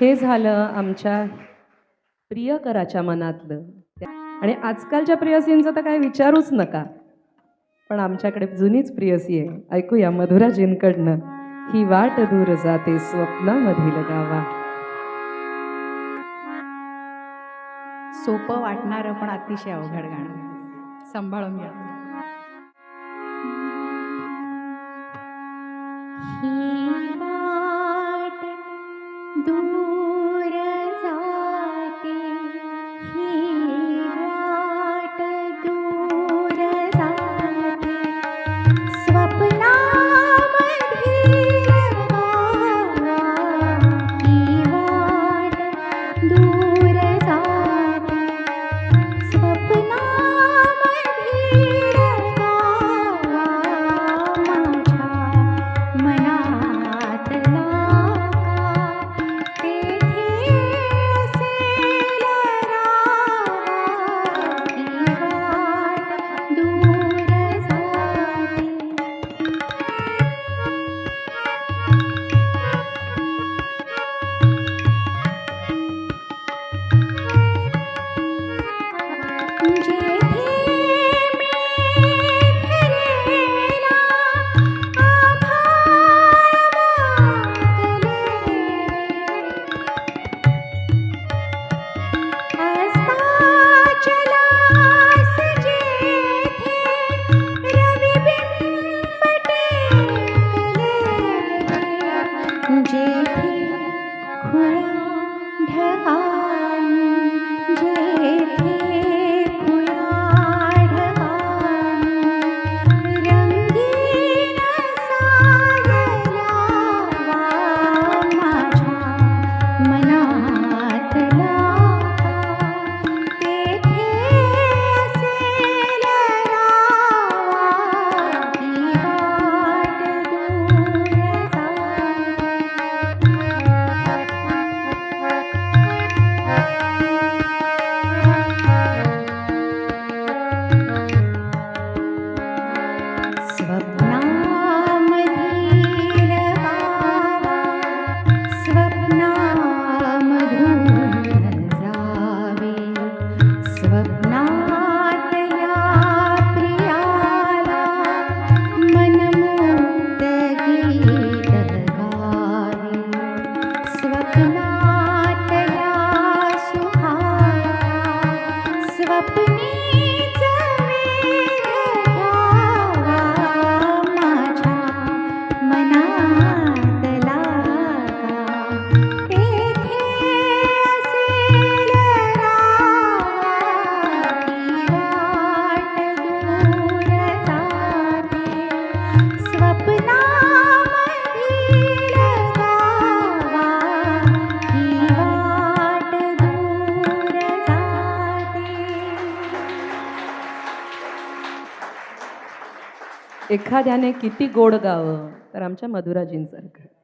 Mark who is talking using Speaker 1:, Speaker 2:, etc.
Speaker 1: हे झालं आमच्या प्रियकराच्या मनातलं. आणि आजकालच्या प्रियसींचा तर काय विचारूच नका. पण आमच्याकडे जुनीच प्रियसी आहे. ऐकूया मधुराजींकडनं. ही वाट दूर जाते स्वप्नामधील गावा.
Speaker 2: सोपं वाटणारं पण अतिशय अवघड गाणं. सांभाळून घ्या.
Speaker 3: যায় माझ्या मनातला
Speaker 1: एखाद्याने किती गोड गावं तर आमच्या मधुराजींसारखं.